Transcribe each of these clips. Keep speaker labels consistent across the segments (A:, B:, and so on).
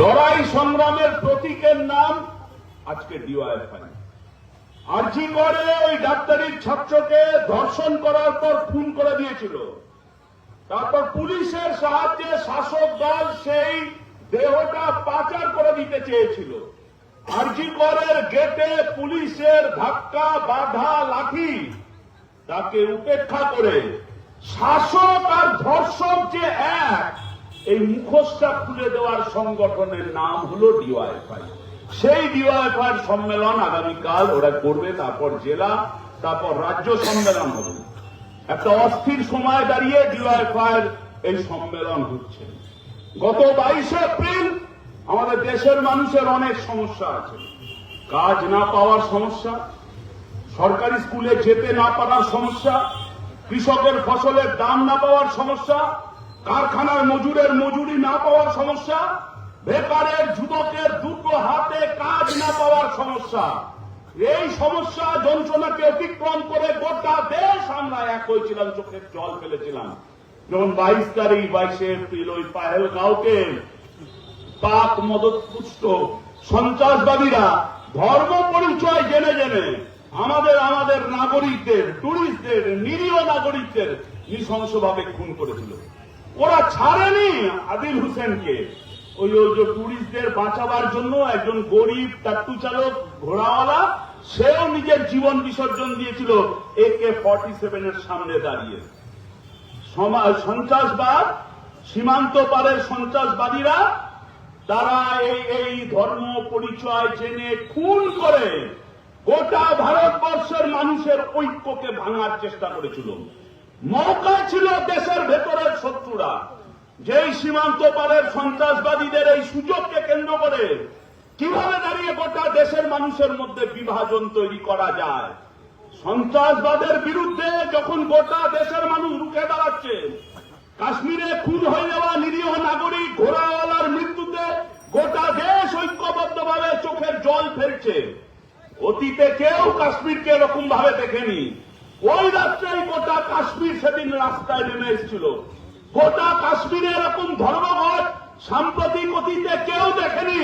A: লড়াই সংগ্রামের প্রতীকের নাম আজকে ডিওয়াইফাই। আরজি করে ওই ডাক্তারির ছাত্রকে ধর্ষণ করার পর খুন করে দিয়েছিল। তারপর পুলিশের সাহায্যে শাসক দল সেই দেহটা পাচার করে দিতে চেয়েছিল। আরজি করের গেটে পুলিশের ধাক্কা, বাধা, লাঠি তাকে উপেক্ষা করে শাসক আর ধর্ষক যে এক এই মুখোশটা খুলে দেওয়ার সংগঠনের নাম হলো ডিওয়াইফাই সেই ডিওয়াইফাই সম্মেলন আগামীকাল ওরা করবে, তারপর জেলা, তারপর রাজ্য সম্মেলন হবে। একটা অস্থির সময় দাঁড়িয়ে ডিওয়াইফাই এই সম্মেলন হচ্ছে। গত বাইশে এপ্রিল আমাদের দেশের মানুষের অনেক সমস্যা আছে। কাজ না পাওয়ার সমস্যা, সরকারি স্কুলে যেতে না পারার সমস্যা, কৃষকের ফসলের দাম না পাওয়ার সমস্যা কারখানার মজুরের মজুরি না পাওয়ার সমস্যা বেকারের যুবকের দুটো হাতে কাজ না পাওয়ার সমস্যা। এই সমস্যা যন্ত্রণাকে অতিক্রম করে গোটা দেশ আমরা এক হয়েছিলাম, চোখের জল ফেলেছিলাম। যেমন বাইশ তারিখ, বাইশে এপ্রিল ওই পাহেলগাঁওকে পাক মদতপুষ্ট সন্ত্রাসবাদীরা ধর্ম পরিচয় জেনে জেনে আমাদের আমাদের নাগরিকদের, টুরিস্টদের, নিরীহ নাগরিকদের নৃশংসভাবে খুন করেছিল। ওরা ছাড়েনি আদিল হোসেনকে। ওই ওই যে টুরিস্টদের বাঁচাবার জন্য একজন গরিব টাট্টু চালক, ঘোড়াওয়ালা, সেও নিজের জীবন বিসর্জন দিয়েছিল একে ফর্টি সেভেনের সামনে দাঁড়িয়ে। সমাজ সন্ত্রাসবাদ, সীমান্ত পারের সন্ত্রাসবাদীরা, তারা এই এই ধর্ম পরিচয় জেনে খুন করে গোটা ভারতবর্ষের মানুষের ঐক্যকে ভাঙার চেষ্টা করেছিল। মৌকা ছিল দেশের ভেতরের শত্রুরা। যেই সীমান্ত পারের সন্ত্রাসবাদীদের এই সুযোগকে কেন্দ্র করে কীভাবে দাঁড়িয়ে গোটা দেশের মানুষের মধ্যে বিভাজন তৈরি করা যায়? সন্ত্রাসবাদের বিরুদ্ধে যখন গোটা দেশের মানুষ রুখে দাঁড়াচ্ছে, কাশ্মীরে খুন হয়ে যাওয়া নিরীহ নাগরিক, ঘোড়াওয়ালার মৃত্যুতে গোটা দেশ ঐক্যবদ্ধভাবে চোখের জল ফেলছে। অতীতে কেউ কাশ্মীরকে এরকম ভাবে দেখেনি। ওই রাত্রেই গোটা কাশ্মীর সেদিন রাস্তায় নেমে এসেছিল। গোটা কাশ্মীরে এরকম ধর্মঘট সাম্প্রতিক অতীতে কেউ দেখেনি।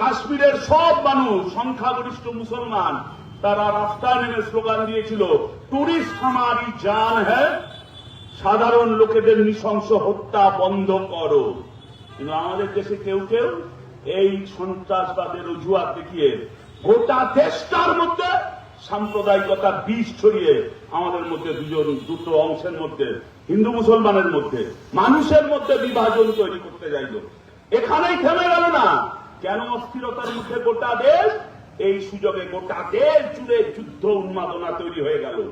A: কাশ্মীরের সব মানুষ, সংখ্যাগরিষ্ঠ মুসলমান, তারা রাস্তায় নেমে স্লোগান দিয়েছিল, টুরিস্ট হামারি জান হ্যাঁ সাধারণ লোকেদের নৃশংস হত্যা বন্ধ করো। কিন্তু আমাদের দেশে কেউ কেউ এই সন্ত্রাসবাদের অজুহাত দেখিয়ে গোটা দেশটার মধ্যে সাম্প্রদায়িকতার বীজ ছড়িয়ে আমাদের মধ্যে দুজন, দুটো অংশের মধ্যে, হিন্দু মুসলমানের মধ্যে, মানুষের মধ্যে বিভাজন তৈরি করতে যাইল। এখানেই থেমে গেল না। কেন অস্থিরতার মধ্যে গোটা দেশ? এই সুযোগে গোটা দেশ জুড়ে যুদ্ধ উন্মাদনা তৈরি হয়ে গেল।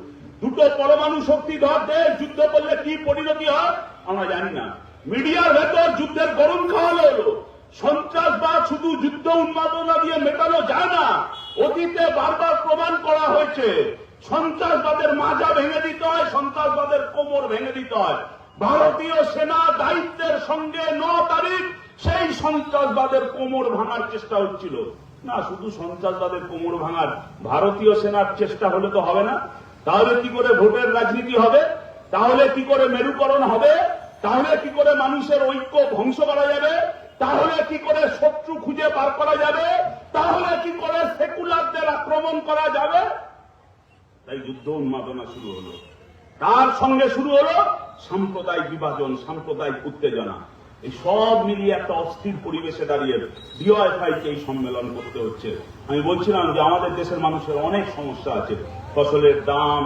A: দুটো পরমাণু শক্তিধর দেশ যুদ্ধ করলে কি পরিণতি হয়? আমরা জানি না। মিডিয়ার ভেতর যুদ্ধের গরম খাওয়ানো হলো। সন্ত্রাসবাদ শুধু যুদ্ধ উন্মাদনা দিয়ে মেটানো যায় না, অতীতে বারবার প্রমাণ করা হয়েছে, সন্ত্রাসবাদের মাজা ভেঙে দিতে হয়, সন্ত্রাসবাদের কোমর ভেঙে দিতে হয়। ভারতীয় সেনা দায়িত্বের সঙ্গে ন তারিখ সেই সন্ত্রাসবাদের কোমর ভাঙার চেষ্টা হচ্ছিল। না, শুধু সন্ত্রাসবাদের কোমর ভাঙার, ভারতীয় সেনার চেষ্টা হলে তো হবে না। তাহলে কি করে ভোটের রাজনীতি হবে? তাহলে কি করে মেরুকরণ হবে? তাহলে কি করে মানুষের ঐক্য ধ্বংস করা যাবে? তাহলে কি করে শত্রু খুঁজে বার করা যাবে? তাহলে কি করে সেকুলারদের আক্রমণ করা যাবে? তাই যুদ্ধ উন্মাদনা শুরু হলো। তার সঙ্গে শুরু হলো? সাম্প্রদায়িক বিভাজন, সাম্প্রদায়িক উত্তেজনা। এই সব মিলিয়ে একটা অস্থির পরিবেশে দাঁড়িয়ে ডিওয়াইফাই কে এই সম্মেলন করতে হচ্ছে। আমি বলছিলাম যে আমাদের দেশের মানুষের অনেক সমস্যা আছে। ফসলের দাম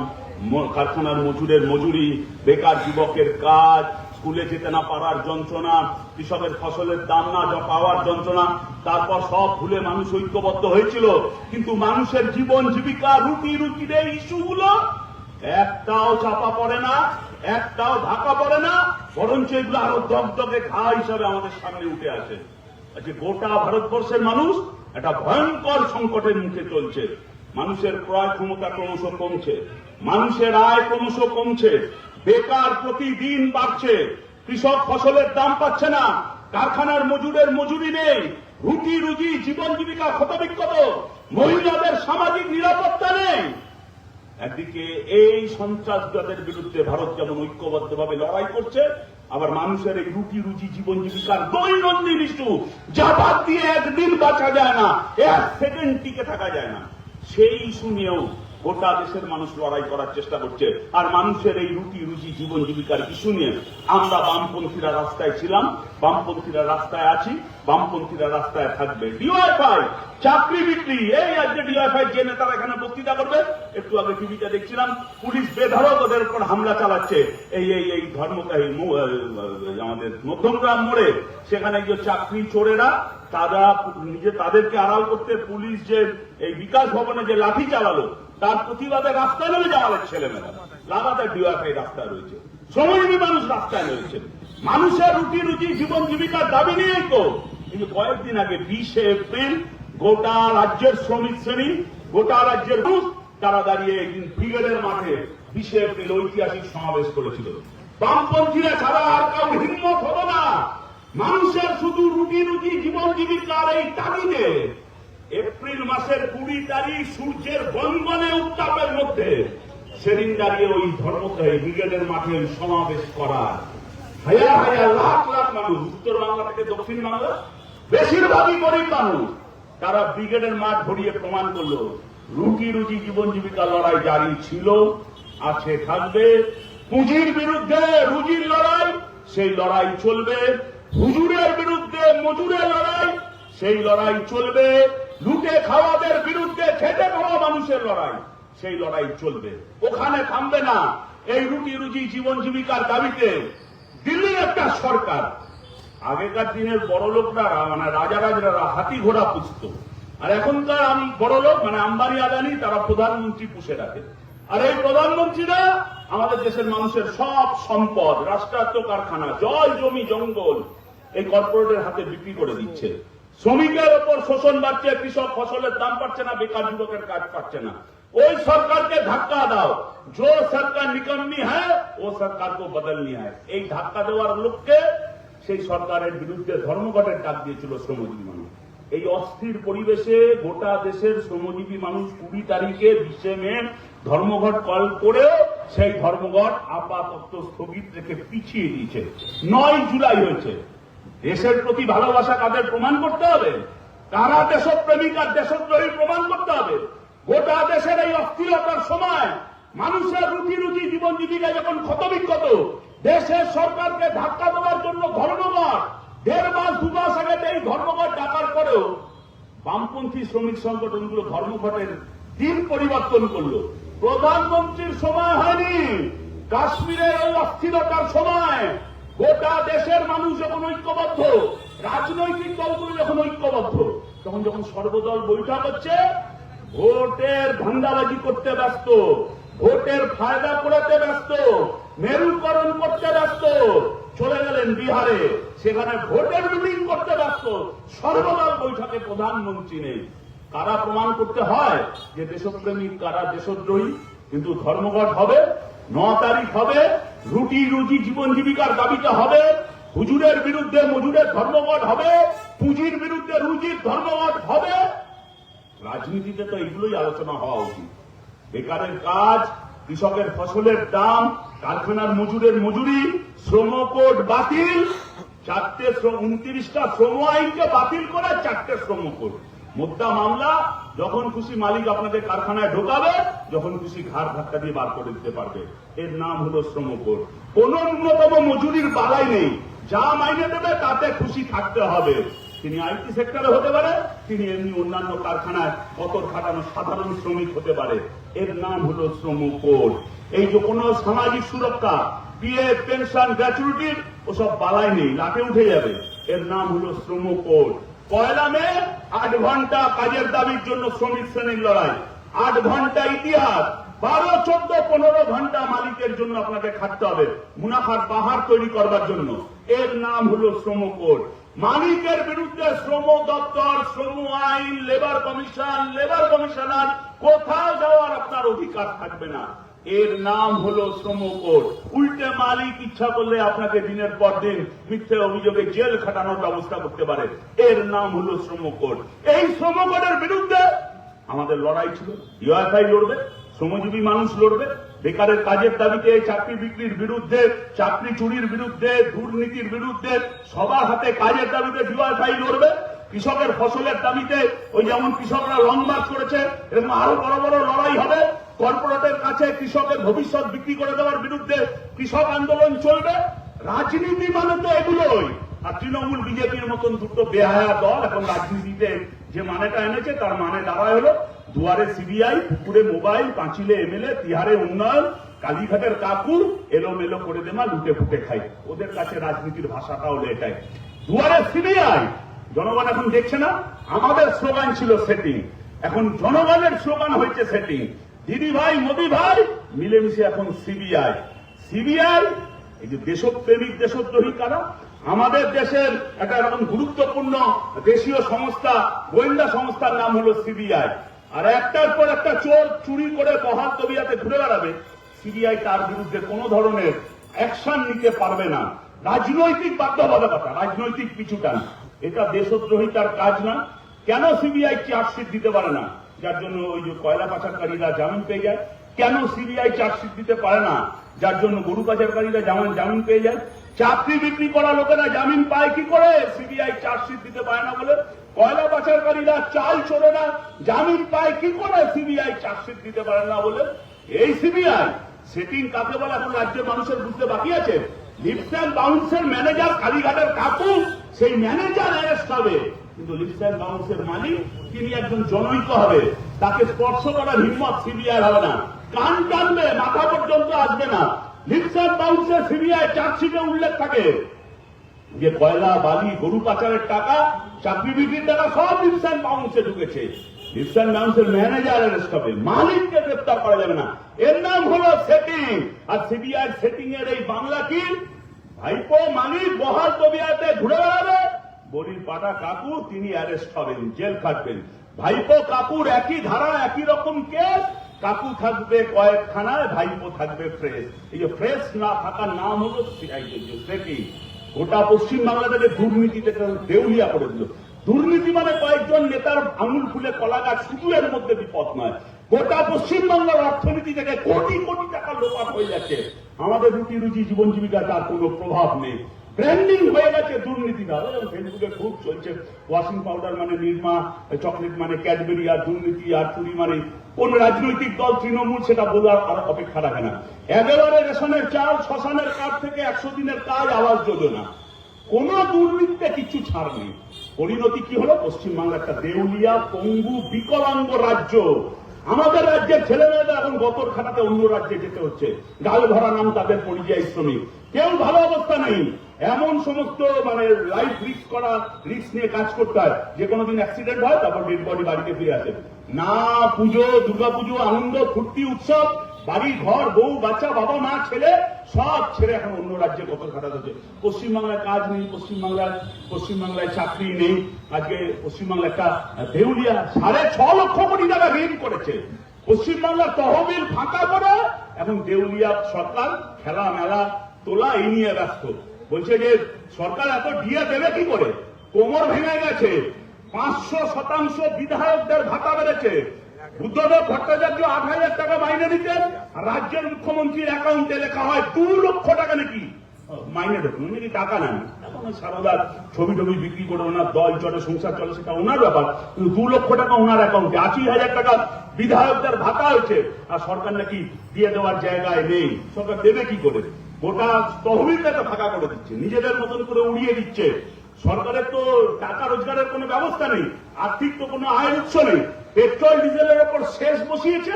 A: কারখানার মজুরের মজুরি, বেকার যুবকের কাজ স্কুলে যেতে না পারার যন্ত্রণা, কৃষকের ফসলের দাম না পাওয়ার যন্ত্রণা, তারপর সব ভুলে মানুষ ঐক্যবদ্ধ হয়েছিল। কিন্তু মানুষের জীবন, জীবিকা, রুটি রুটির এই ইস্যুগুলো একটাও চাপা পড়ে না, একটাও ঢাকা পড়ে না, বরঞ্চ এগুলো আরও দগদগে ঘা হিসাবে আমাদের সামনে উঠে আসে। আজকে গোটা ভারতবর্ষের মানুষ একটা ভয়ঙ্কর সংকটের মুখে চলছে। মানুষের ক্রয় ক্ষমতা ক্রমশ কমছে। মানুষের আয় ক্রমশ কমছে। বেকার প্রতিদিন বাড়ছে। কৃষক ফসলের দাম পাচ্ছে না। কারখানার মজুরের মজুরি নেই। রুটি রুজি জীবন জীবিকা ক্ষতবিক্ষত। মহিলাদের সামাজিক নিরাপত্তা নেই। একদিকে এই সন্ত্রাসবাদের বিরুদ্ধে ভারত যেমন ঐক্যবদ্ধভাবে লড়াই করছে, আবার মানুষের এই রুটি রুজি জীবন জীবিকার দৈনন্দিন ইস্যু, যা বাদ দিয়ে একদিন বাঁচা যায় না, এক সেকেন্ড টিকে থাকা যায় না। সেই ইস্যু নিয়েও গোটা দেশের মানুষ লড়াই করার চেষ্টা করছে। আর মানুষের এই রুটি রুজি জীবন জীবিকার ইস্যু নিয়ে আমরা বামপন্থীরা রাস্তায় ছিলাম বামপন্থীরা রাস্তায় আছি বামপন্থীরা রাস্তায় থাকবে। ডিওয়াইফাই চাকরি বিক্রি এই আজকে ডিওয়াইফাই যে নেতারা এখানে বক্তৃতা করবে একটু আগে টিভিতে দেখছিলাম পুলিশ বেধড়ক ওদের উপর হামলা চালাচ্ছে। এই এই এই ধর্ম এই মু- আহ, আমাদের মধ্যমগ্রাম মোড়ে সেখানে যে চাকরি চোরেরা তারা নিজে তাদেরকে আড়াল করতে পুলিশ যে এই বিকাশ ভবনে যে লাঠি চালালো তার প্রতিবাদে রাস্তায় নেমে যাওয়ার ছেলেমেয়েরা। লাগাতার ডিওয়াইফাই রাস্তায় রয়েছে। সময়জীবী মানুষ রাস্তায় রয়েছে মানুষের রুটি রুটি জীবন জীবিকার দাবি নিয়েই তো। যে কয়েকদিন আগে বিশে এপ্রিল গোটা রাজ্যের শ্রমিক শ্রেণি, গোটা রাজ্যের মানুষ তারা দাঁড়িয়ে একদিন ব্রিগেডের মাঠে বিশে এপ্রিল ঐতিহাসিক সমাবেশ করেছিল। বামপন্থীরা ছাড়া আর কাউ হিম্মত হলো না। মানুষের শুধু রুটি রুটি জীবন জীবিকার এই তাগিদে এপ্রিল মাসের কুড়ি তারিখ সূর্যের বঙ্গনে উত্তাপের মধ্যে সেদিন দাঁড়িয়ে ওই ধর্মগ্রাহী ব্রিগেডের মাঠে সমাবেশ করার হাজার হাজার লাখ লাখ মানুষ, উত্তর বাংলা থেকে দক্ষিণ বাংলা, বেশিরভাগই গরিব মানুষ। তারা ব্রিগেডের মাঠ ভরিয়ে প্রমাণ করল, রুটি রুজি জীবন জীবিকা লড়াই জারি ছিল, আছে থাকবে। পুঁজির বিরুদ্ধে রুজির লড়াই, সেই লড়াই চলবে। হুজুরের বিরুদ্ধে মজুরের লড়াই, সেই লড়াই চলবে। লুটে খাওয়াদের বিরুদ্ধে খেটে খাওয়া মানুষের লড়াই, সেই লড়াই চলবে। ওখানে থামবে না। এই রুটি রুজি জীবন জীবিকার দাবিতে দিল্লির একটা সরকার। আগেকার দিনের বড় লোকরা মানে রাজা রাজরা হাতি ঘোড়া পুষত। আর এখনকার বড় লোক মানে আম্বানি আদানি, তারা প্রধানমন্ত্রী পুষে রাখে। আর এই প্রধানমন্ত্রীরা আমাদের দেশের মানুষের সব সম্পদ, রাষ্ট্রায়ত্ত কারখানা, জল, জমি, জঙ্গল, এই কর্পোরেটের হাতে বিক্রি করে দিচ্ছে। শ্রমিকের ওপর শোষণ বাড়ছে, কৃষক ফসলের দাম পাচ্ছে না, বেকার যুবকের কাজ পাচ্ছে না। ওই সরকারকে ধাক্কা দাও। যে সরকার নিকম্মি হ্যাঁ ও সরকার সরকারকে বদলনি হ্যাঁ এই ধাক্কা দেওয়ার লোককে সেই সরকারের বিরুদ্ধে ধর্মঘটের ডাক দিয়েছিল শ্রমজীবী মানুষ। এই অস্থির পরিবেশে গোটা দেশের শ্রমজীবী মানুষ কুড়ি তারিখে বিশে মে ধর্মঘট কল করেও সেই ধর্মঘট আপাতত স্থগিত রেখে পিছিয়ে দিয়েছে। নয় জুলাই হয়েছে। দেশের প্রতি ভালোবাসা কাদের প্রমাণ করতে হবে? কারা দেশপ্রেমিক আর দেশদ্রোহী প্রমাণ করতে হবে? গোটা দেশের এই অস্থিরতার সময় মানুষের রুটি রুটি জীবন জীবিকা যখন ক্ষতবিক্ষত, দেশের সরকারকে ধাক্কা দেওয়ার জন্য ধর্মঘট দেড় মাস, দু মাস আগে এই ধর্মঘট ডাকার পরেও বামপন্থী শ্রমিক সংগঠনগুলো ধর্মঘটের দিন পরিবর্তন করল। প্রধানমন্ত্রীর সময় হয়নি। কাশ্মীরের অস্থিরতার সময় গোটা দেশের মানুষ যখন ঐক্যবদ্ধ, রাজনৈতিক দলগুলো যখন ঐক্যবদ্ধ, তখন যখন সর্বদল বৈঠক হচ্ছে, ভোটের ধান্দাবাজি করতে ব্যস্ত, ভোটের ফায়দা করাতে ব্যস্ত, মেরুকরণ করতে ব্যস্ত, চলে গেলেন বিহারে। সেখানে ভোটের মিটিং করতে ব্যস্ত, সর্বদল বৈঠকে প্রধানমন্ত্রী নেই। কারা প্রমাণ করতে হয় যে দেশপ্রেমিক, কারা দেশদ্রোহী, কিন্তু ধর্মঘট হবে। ন তারিখ হবে, রুটি রুজি জীবন জীবিকার দাবিতে হবে, হুজুরের বিরুদ্ধে মজুরের ধর্মঘট হবে, পুঁজির বিরুদ্ধে রুজির ধর্মঘট হবে। রাজনীতিতে তো এগুলোই আলোচনা হওয়া উচিত। বেকারের কাজ, কৃষকের ফসলের দাম, কারখানার মজুরের মজুরি, শ্রম কোড বাতিল, চারটে উনত্রিশটা শ্রম আইনকে বাতিল করে চারটে শ্রম কোড। মোদ্দা মামলা, যখন খুশি মালিক আপনাদের কারখানায় ঢোকাবে, যখন খুশি ঘাড় ধাক্কা দিয়ে বার করে দিতে পারবে। এর নাম হলো শ্রম কোড কোন ন্যূনতম মজুরির বালাই নেই। যা মাইনে দেবে, তাতে খুশি থাকতে হবে। তিনি আইটি সেক্টরে হতে পারে, তিনি এমনি অন্যান্য কারখানায় কতর খাটানো সাধারণ শ্রমিক হতে পারে। এর নাম হলো শ্রম কোড এই যে কোনো সামাজিক সুরক্ষা, বিয়ে, পেনশন গ্র্যাচুইটির ওসব বালাই নেই, লাটে উঠে যাবে। এর নাম হলো শ্রম কোড পয়লা মে আট ঘণ্টা কাজের দাবির জন্য শ্রমিক শ্রেণির লড়াই। আট ঘণ্টা ইতিহাস, বারো, চোদ্দ, পনেরো ঘণ্টা মালিকের জন্য আপনাকে খাটতে হবে। মুনাফার পাহাড় তৈরি করবার জন্য। এর নাম হলো শ্রম কোড। মালিকের বিরুদ্ধে শ্রম দপ্তর, শ্রম আইন লেবার কমিশন লেবার কমিশনার কোথাও যাওয়ার আপনার অধিকার থাকবে না। এর নাম হলো শ্রম কোড উল্টে মালিক ইচ্ছা করলে আপনাকে দিনের পর দিন মিথ্যে অভিযোগে জেল খাটানোর ব্যবস্থা করতে পারে। এর নাম হলো শ্রম কোড এই শ্রম কোডের বিরুদ্ধে আমাদের লড়াই ছিল। ডিওয়াইফাই লড়বে, শ্রমজীবী মানুষ লড়বে। বেকারের কাজের দাবিতে, চাকরি বিক্রির বিরুদ্ধে, চাকরি চুরির বিরুদ্ধে, দুর্নীতির বিরুদ্ধে সবার হাতে কাজের দাবিতে ডিওয়াইফাই লড়বে। কৃষকের ফসলের দাবিতে, ওই যেমন কৃষকরা লং মার্চ করেছে, এরকম আরও বড় বড় লড়াই হবে। কর্পোরেটের কাছে কৃষকের ভবিষ্যৎ বিক্রি করে দেওয়ার বিরুদ্ধে কৃষক আন্দোলন চলবে, রাজনীতি মানে তো এগুলোই। আর তৃণমূল বিজেপির মতন দুটো বেহায়া দল এখন রাজনীতিতে যে মানেটা এনেছে, তার মানে দাঁড়ায় হলো দুয়ারে সিবিআই, পুকুরে মোবাইল, পাঁচিলে এমএলএ, তিহারে উন্নয়ন, কালীঘাটের কাকুর এলোমেলো করে দেমা, লুটে ফুটে খাই। ওদের কাছে রাজনীতির ভাষাটা হলো এটাই দুয়ারে সিবিআই, জনগণ এখন দেখছে না, আমাদের স্লোগান ছিল সেটিং এখন জনগণের স্লোগান হয়েছে সেটিং দিদি ভাই, মোদি ভাই, মিলেমিশে এখন সিবিআই। সিবিআই, এই যে দেশপ্রেমিক, দেশদ্রোহী কারা? আমাদের দেশের একটা এরকম গুরুত্বপূর্ণ দেশীয় সংস্থা, গোয়েন্দা সংস্থার নাম হলো সিবিআই। আর একটার পর একটা চোর চুরি করে বহাল তবিয়াতে ঘুরে বেড়াবে। সিবিআই তার বিরুদ্ধে কোন ধরনের অ্যাকশন নিতে পারবে না। রাজনৈতিক বাধ্যবাধকতা, রাজনৈতিক পিছুটান। এটা দেশদ্রোহিতার কাজ না। কেন সিবিআই চার্জশিট দিতে পারে না? যার জন্য ওই যে কয়লা পাচারকারীরা জামিন পেয়ে যায়। কেন সিবিআই চার্জশিট দিতে পারে না? যার জন্য গরু পাচারকারীরা জামিন জামিন পেয়ে যায়। চাকরি বিক্রি করা লোকেরা জামিন পায়, কি করে? সিবিআই চার্জশিট দিতে পারে না বলে। কয়লা পাচারকারীরা চাল চোরেরা জামিন পায়, কি করে? সিবিআই চার্জশিট দিতে পারে না বলে। এই সিবিআই সেটিং কাকে বলে? এখন রাজ্যের মানুষের বুঝতে বাকি আছে। লিপস অ্যান্ড বাউন্সের ম্যানেজার কালীঘাটের কাকু, সেই ম্যানেজার অ্যারেস্ট হবে। কিন্তু লিপস অ্যান্ড বাউন্সের মালিক তিনি একজন জনৈক হবে। তাকে স্পর্শ করার হিম্মত সিবিআই হবে না। কান টানবে, মাথা পর্যন্ত আসবে না। লিপস অ্যান্ড বাউন্সের সিবিআই চার্জশিটে উল্লেখ থাকে যে কয়লা, বালি, গরু পাচারের টাকা, চাকরি বিক্রির টাকা সব লিপস অ্যান্ড বাউন্সে ঢুকেছে। লিপস অ্যান্ড বাউন্সের ম্যানেজার অ্যারেস্ট হবে মালিককে গ্রেপ্তার করা যাবে না। এর নাম হলো সেটিং। আর সিবিআই সেটিং এর এই বাংলা কি? ভাইপো মালিক বহাল তবিয়াতে ঘুরে বেড়াবে। বলির পাটা কাকু, তিনি অ্যারেস্ট হবেন, জেল খাটবেন। ভাইপো কাকুর একই ধারা, একই রকম কেস কাকু থাকবে কয়েকখানায়, ভাইপো থাকবে ফ্রেশ এই যে ফ্রেশ না থাকার নাম হলো গোটা পশ্চিম বাংলা থেকে দুর্নীতিতে দেউলিয়া করে দিল। দুর্নীতি মানে কয়েকজন নেতার আঙুল ফুলে কলা গাছ, শুধু এর মধ্যে বিপদ নয়। গোটা পশ্চিম বাংলার অর্থনীতি থেকে কোটি কোটি টাকা লোপাট হয়ে যাচ্ছে। আমাদের রুটি রুজি জীবন জীবিকা তার কোনো প্রভাব নেই। ব্র্যান্ডিং হয়ে গেছে দুর্নীতিটা যেমন ফেসবুকে খুব চলছে। ওয়াশিং পাউডার মানে নির্মা, চকলেট মানে ক্যাডবেরি আর দুর্নীতি আর চুরি মানে কোন রাজনৈতিক দল তৃণমূল সেটা বোঝার আর অপেক্ষা রাখে না। একেবারে রেশনের চাল, শ্মশানের কাজ থেকে একশো দিনের কাজ আবাস যোজনা। কোন দুর্নীতিতে কিছু ছাড় নেই। পরিণতি কি হলো? পশ্চিমবাংলা একটা দেউলিয়া, পঙ্গু, বিকলাঙ্গ রাজ্য। আমাদের রাজ্যের ছেলেমেয়েরা এখন গতর খাটাতে অন্য রাজ্যে যেতে হচ্ছে। গাল ভরা নাম তাদের পরিযায়ী শ্রমিক। কেউ ভালো অবস্থা নেই। এমন সমস্ত মানে লাইফ রিস্ক করা রিস্ক নিয়ে কাজ করতে হয়। যে কোনো দিন অ্যাক্সিডেন্ট হয়, তারপর ডেড বডি বাড়িতে ফিরে আসে। না পুজো, দুর্গা পুজো, আনন্দ, ফুর্তি, উৎসব বাড়ি ঘর, বউ, বাচ্চা, বাবা, মা, ছেলে, সব ছেড়ে এখন অন্য রাজ্যে কত খাটাতে হচ্ছে। পশ্চিমবাংলায় কাজ নেই, পশ্চিমবাংলায় পশ্চিমবাংলায় চাকরি নেই। আজকে পশ্চিমবাংলা একটা দেউলিয়া সাড়ে ছ লক্ষ কোটি টাকা ঋণ করেছে। পশ্চিমবাংলার তহবিল ফাঁকা করে এবং দেউলিয়া সরকার খেলা মেলা তোলা এই নিয়ে ব্যস্ত। বলছে যে সরকার এত দিয়ে দেবে কি করে? কোমর ভেঙে গেছে। পাঁচশো শতাংশ বিধায়কদের ভাতা বেড়েছে। বুদ্ধদেব ভট্টাচার্য আট হাজার টাকা মাইনে দিতেন রাজ্যের মুখ্যমন্ত্রীর অ্যাকাউন্টে লেখা হয় দু লক্ষ টাকা নাকি? মাইনে ঢুকুন উনি কি টাকা নেন। সারদার ছবি টবি বিক্রি করে ওনার দল চলে, সংসার চলে, সেটা ওনার ব্যাপার। কিন্তু দু লক্ষ টাকা ওনার অ্যাকাউন্টে আশি হাজার টাকা বিধায়কদের ভাতা হয়েছে। আর সরকার নাকি দিয়ে দেওয়ার জায়গায় নেই। সরকার দেবে কি করে? গোটা তহবিলটাকে ফাঁকা করে দিচ্ছে। নিজেদের মতন করে উড়িয়ে দিচ্ছে। সরকারের তো টাকা রোজগারের কোনো ব্যবস্থা নেই। আর্থিক তো কোনো আয়ের উৎস নেই। পেট্রোল, ডিজেলের ওপর শেষ বসিয়েছে।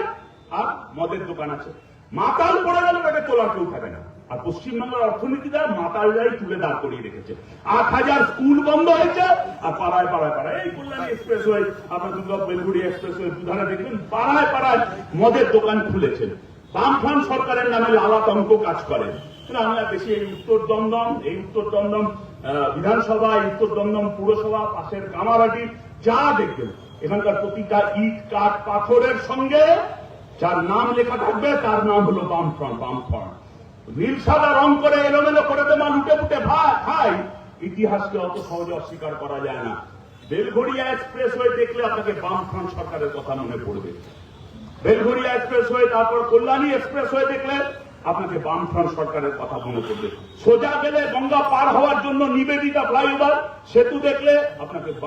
A: আর মদের দোকান আছে। মাতাল পড়ে গেলে তাকে তোলার কেউ থাকে না। আর পশ্চিমবাংলার অর্থনীতিটা মাতালরাই তুলে দাঁড় করিয়ে রেখেছে। আট হাজার স্কুল বন্ধ হয়েছে আর পাড়ায় পাড়ায় পাড়ায়। এই কল্যাণী এক্সপ্রেস ওয়ে আপনার দুর্গা বেলগুড়ি এক্সপ্রেস ওয়ে দুধারে দেখবেন, পাড়ায় পাড়ায় মদের দোকান খুলেছেন। বামফ্রন্ট সরকারের নামে লালাতঙ্ক কাজ করে আমরা বেশি এই উত্তর দমদম, এই উত্তর দমদম বিধানসভা, এই উত্তর দমদম পুরসভা, পাশের কামারাটি যা দেখবেন। এখানকার প্রতিটা ইট, কাঠ, পাথরের সঙ্গে যার নাম লেখা থাকবে, তার নাম হলো বামফ্রন্ট বামফ্রন্ট। নীল সাদা রং করে এলোমেলো করে দেমা লুটে ফুটে ভাই খাই, ইতিহাসকে অত সহজে অস্বীকার করা যায় না। বেলঘড়িয়া এক্সপ্রেস ওয়ে দেখলে আপনাকে বামফ্রন্ট সরকারের কথা মনে পড়বে। বেলঘড়িয়া এক্সপ্রেস হয়ে তারপর কল্যাণী এক্সপ্রেস হয়ে দেখলে আপনাকে বামফ্রন্ট সরকারের কথা মনে পড়বে। সোজা গেলে গঙ্গা পার হওয়ার জন্য নিবেদিতা ফ্লাইওভার, সেতু দেখলে আপনাকে